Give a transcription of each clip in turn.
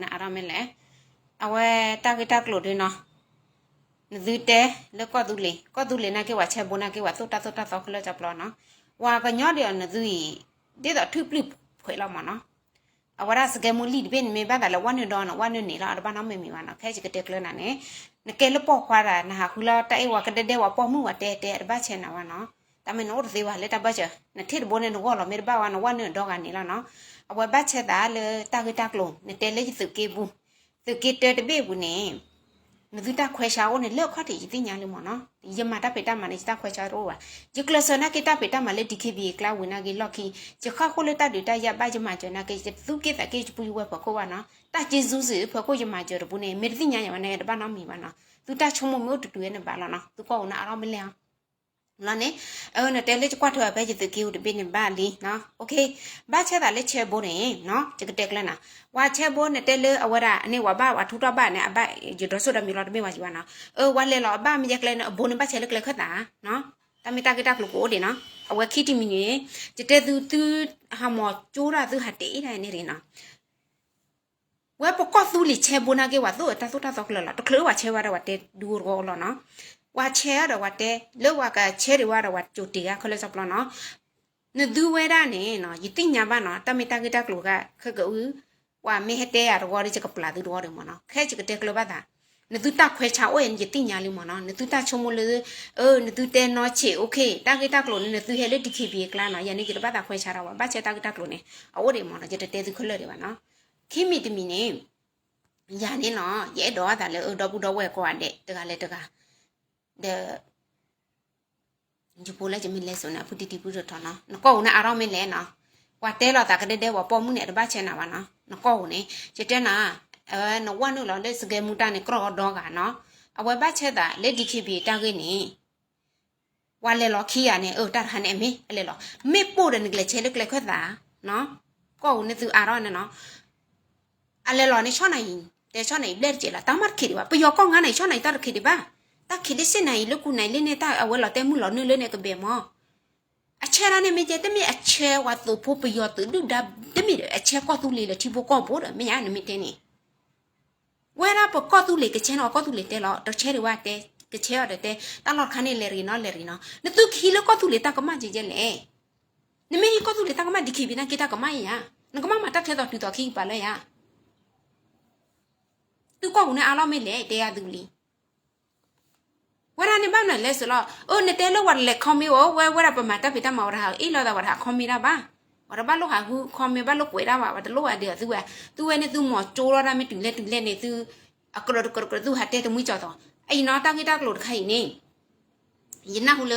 na ara me le awe ta ke ta klo de no ne du te le ko du le ko du le na ke wa che bo na ke wa to ta to ta to klo cha plo no wa ka nyo de ne du yi de da thu pli phwe la ma no awara sge mu li ben me ba da la wan ne do no wan ne ni la ba na me mi wa no khe chi ke te klo na ne ne ke le po khwa ra na ha khu la ta e wa ke de de wa po mu wa te te ba che na wa no ta me no de wa le ta ba che ne thi bo ne no wa lo me ba wa no wan ne do ga ni la no အဝဘတ်ချက်သားလေတာဂီတာကလုံးနေတဲ့လေစုကေဘူးစုကေတဲ့တဘေဘူးနေနဒူတာခွဲရှာဦးနေလောက်ခတ်တီတိညာလို့မနော်ဒီယမတာပေတာမနေတာခွဲရှာတော့ပါဂျကလဆနာကေတာပေတာမလေဒီခေဘီကလာဝနာကေလော်ကီဂျခခိုလေတာဒီတာရပါဂျမကျနာကေသူကေတာကေပူဝဲပကောဝနာတာဂျေဇူးစီဖကောယမကျရဘူးနေမေတိညာယမနေတပါနာမီပါနော်သူတာချုံမမျိုးတူတူရဲ့နေပါလားနော်သူကောနာအရောမလဲအောင် လာနေအဲ့နဲ့တဲလေးကွာထွားပဲကြည့်သူကိူတပိနေပါလီနော်โอเคဘာချက်တာလေးချက်ဖို့နေနော်ကြကတက်ကလနာဝါချက်ဖို့နဲ့တဲလေးအဝရအနေဝဘာဝထူတော့ဘာနဲ့အဘကြတော့ဆိုတော့မီလောတမေဝါကြီးပါနော်เออဝါလေလောအဘမရကလေးနဲ့ဘုန်ဘချက်လေးကလေးခတ်တာနော်တမီတာကတာကလို့ကိုဒီနော်အဝခီတီမီနေကြတဲ့သူသူဟာမောကျိုးရသူဟာတေးတိုင်းနေရနော်ဝဲပကောသူလီချေဘနာကေဝါသူတသုတသောကလလာတကလဝချေဝါရဝတဲဒူရောလောနော် ဝါချဲရတော့ဝတဲလောဝကချဲရဝါတော့ဝကျူတီကခလစပလနော်နဒူဝဲရနေနော်ယတိညာဘာနော်တမီတကတကလောကခကူဝါမေဟတဲရတော့ရချကပလာဒူရောတယ်မနော်ခဲချကတဲကလောဘာသာနသူတခွဲချအိုးရင်ယတိညာလေးမနော်နသူတချုံမလို့เออနသူတဲနော်ချေโอเคတကတကလောနသူဟဲလေဒီခိပြေကလာနော်ယနေ့ကဘာသာခွဲချတာဝဘာချဲတကတကလောနေအိုးတယ်မနော်ကြတဲ့တဲသူခလတယ်ပါနော်ခိမီတမီနေညာနေနော်ရဲတော့တာလေတော့ဘူးတော့ဝဲကွာတဲ့တကလည်းတက the ဂျပူလာဂျမီလဲဆိုနာဖူတီတီပူရထနာနကောနာအရောမင်းလဲနော်ဝါတဲလာတာကတဲ့တဲ့ဝပေါ်မှုနဲ့တပတ်ချင်နာပါနော်နကောနေချတဲ့နာအဲနဝနုလောလက်စကဲမူတာနဲ့ကရောတော့ကနော်အဝဲပတ်ချက်တာလက်ဒီခိပြီတာကိနေဝါလေလောခီရနဲ့အိုတာဟန်နဲ့မေအဲ့လေလောမေပို့တယ်ငကလေချဲလက်လက်ခွက်တာနော်ကောနေသူအရောနဲ့နော်အလေလောနေချောနိုင် တဲ့ချောနိုင်လက်ကြလာတမတ်ခိဒီပါပယောကောငါနိုင်ချောနိုင်တာခိဒီပါတာခိဒစနိုင်လကုနိုင်လနေတာအဝဲလာတဲမှုလောနုလနေကဘေမောအချဲရနေမကျတမီအချဲဝတ်သူဖို့ပယောတူဒူဒါတမီအချဲကောသူလေလတီဖို့ကောဘောမညာနမတဲနေဝဲရပကောသူလေကချဲနော်ကောသူလေတဲလောတချဲရဝတဲကချဲရတဲ့တလောခါနေလေရီနော်လေရီနော်နသူခီလကောသူလေတကမကြည့်ကြလေနမေကောသူလေတကမဒီခိဘိနာကိတကမယာနကမမတက်ထဲတော့တူတော့ခိပါလဲယာသူကောကနဲ့အားလုံးမဲလေတဲရသူလီ ဝရနေဘာနလဲဆိုတော့အိုနေတဲ့လို့ဝရလေခေါမီဝဝဲဝရပမာတပ်ပိတမဝရဟာအေးလောတာဝရဟာခေါမီတာပါဝရဘလို့ဟာခုခေါမီဘလို့ကွေတာပါတလို့ဝတဲ့သူကသူဝဲနေသူမော်ကျိုးရတာမတူလက်တူလက်နေသူအကရကရကသူဟာတဲ့တမွေးကြောတော့အိနော်တာကိတာကလို့ခိုင်နေယနာဟုလ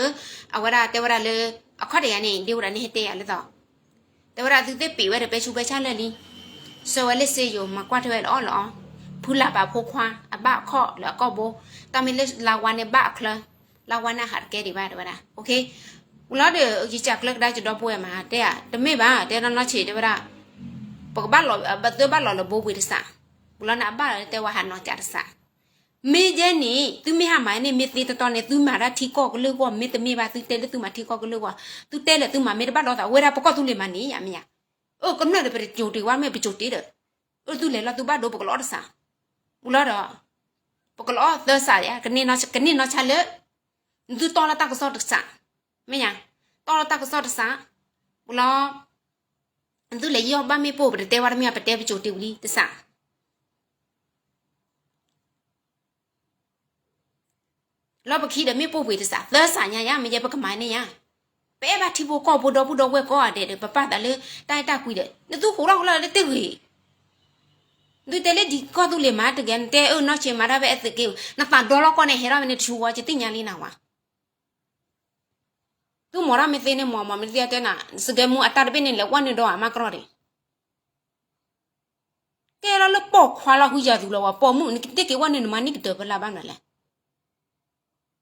အဝရတဲဝရလေအခတ်ရနေဒီဝရနေတဲ့ရလေတော့တဲဝရသူတဲ့ပေဝဲပဲချူပဲချလက်လီဆိုဝဲလက်စေယမကွာထွဲလောလော ဖူလာပါဖိုခွာအဘခော့လောကောဘော tamile lawane ba kla lawana har ke di ba da ba okay ula de ji chak lek da ji do po ma te ya de me ba te na no chi de ba pa ba lo ba de ba lo lo bo wi sa ula na ba te wa ha no cha sa မေဂျန်နီသူမဟာမိုင်းနေမေတီတတော်နေသူမာရာထီကောကလူကောမေတမေပါသူတဲလေသူမာထီကောကလူကောသူတဲလေသူမာမေတပတ်တော့တာဝေရာပကောသူလေမနီရမညာအိုကနရပကြိုတီဝါမေပကြိုတီတဲ့အိုသူလေလာသူဘတော့ပကလော တဆာဘူးလာတော့ปกล้อเตอสายกันนี่เนาะกันนี่เนาะชาเลดูตอนละตากสอดสะไม่ยังตอนละตากสอดสะบุลอดูเลยยอบ้าไม่ปูปเตวารมีปเตวจูติวลีตสะလောပခိဒမေပို့ဝေတစားသဆာညာရမရပကမိုင်းနေရပဲဘာတီဘူကောဘူတော့ဘူတော့ဝဲကောတဲ့ပပတလေတိုက်တကွီတဲ့နသူဟိုတော့ဟိုလာတဲ့တိဝီ ดูเตเลดีก็ดูเลยมาตะกันเตเออนอเชมาได้ไปเอสเกลนะตาดอลก็เนี่ยเฮรามันชูวาจิติญาลีนะวะသူမော်ရမသိနေမော်မမသိတဲ့နာစကမှုအတားပင်းနေလဝနေတော့အမကရော်တယ်ကဲရလပေါ့ခွာလာဟူရသူလောပေါ်မှုတိကေဝနေမနိကတော့ဘလာဘာနလဲ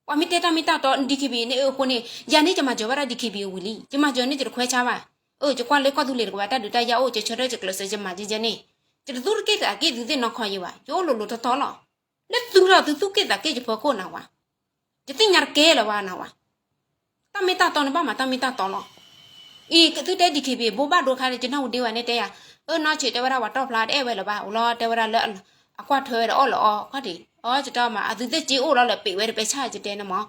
ဝမီတေတာမီတာတော့ဒီခိဘီနေခုနေယန်နေကြမှာကြောbaraဒီခိဘီဝီလီကြမှာကြောနေတခွဲချပါအိုးကြကွာလေကွာသူလေကွာတတ်တူတရအိုးချချရချကလစကြမှာကြီးနေ ကျတူကေတာကေသူတဲ့နော်ခေါ်ရပါယောလိုလိုတော်လောလက်သူရသူသူကေတာကေချဖို့ကိုနာဝါကျတင်ညာကေလဝါနာဝါတမေတာတော်နေပါမှာတမေတာတော်လောအေးကသူတဲ့ဒီခေဘေဘောဘဒိုခါလေကျွန်တော်ဒေဝနဲ့တဲ့ရ เออเนาะจิตเวลาว่าตอบลาได้เว้ยล่ะบ่าวรอเตเวลาละอควาเธออ๋อละอ๋อควาดิอ๋อจิตมาอะดิจิโอละละปีเว้ไปชาจิตเนมอ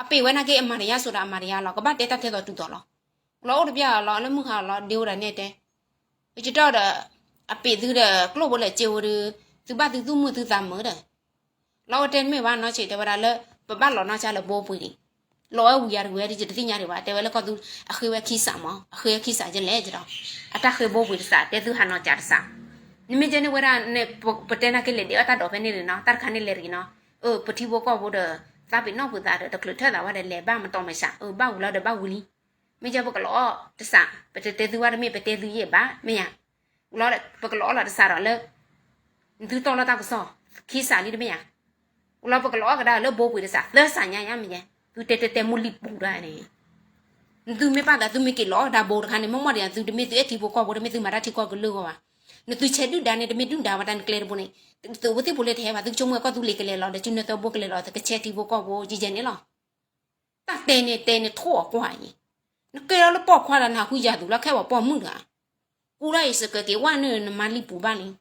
အပေဝနာကေအမာရယာဆိုတာအမာရယာလောကဘာတေတတဲ့တော့တူတော့လောလောရပြလောလမှုခါလောဒီဝရနေတဲ့จิตတော့ အပေသူတဲ့ကလောဘလေကျေဝရသူဘာသူသူမှုသူသမရလောတဲ့မေဝါနော်ချေတဝရလပပလောနော်ချလဘောပွေလောဝူရဝဲဒီတိညာတွေပါတဲဝဲလကသူအခေဝဲခိစာမအခေခိစာကျလဲကြတော့အတခေဘောပွေစာတဲသူဟာနော်ကြာစာနိမကျနေဝရနေပတဲနာကလေဒီအတတော့ဖဲနေနော်တတ်ခါနေလေရီနော်เออปฏิบก็บ่เดตาปินอกปุตาเดตะคลุทะตาว่าเดแลบ้ามันต้องไม่ซะเออบ้าหูละเดบ้าหูลีไม่จะบ่กะลอตะสะปะเตเตตุว่าไม่ปะเตตุเยบ้าไม่ย อุลอปะกะลอละตะสะดอเลသူတော်လာတာကစောခိစာလီတမယอุลอปะกะลอกะดาเลโบပွေတစလဲဆာညာယမယသူเตเตเตมุลิปูดาနေသူမေပါတာသူမေကေလောဒါဘောတခါနေမမရသူတမေသူအတီဘောကောဘောတမေသူမာရတီကောကလောပါနသူချက်ဒူဒါနေတမေဒူဒါဝတန်ကလေဘုန်သူဝတိဘုလေတဲ့မှာသူချုံမကောသူလေကလေလောတဲ့ကျွန်းတော့ဘုကလေလောတဲ့ချက်တီဘောကောဘောကြီးကျနေလောတတဲနေတဲနေထောကွာရင်နကေရလပေါ့ခွာလာနာခုရသူလခဲပါပေါ့မှုတာ ကူရိုက်စကကေဝါနေနမလီပူပါလင်း